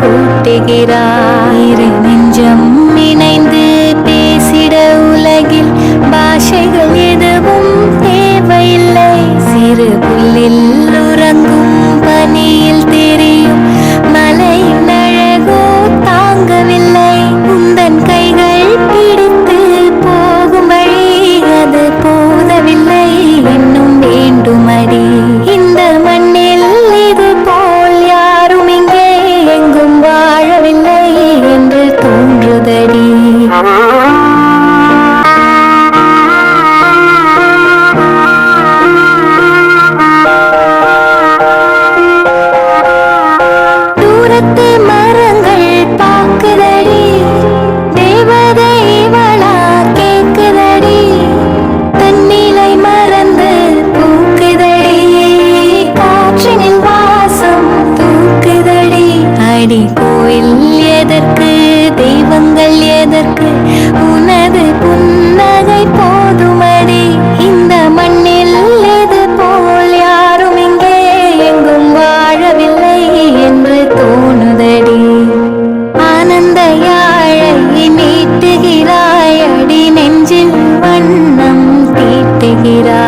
করতে গেরা। He mirar.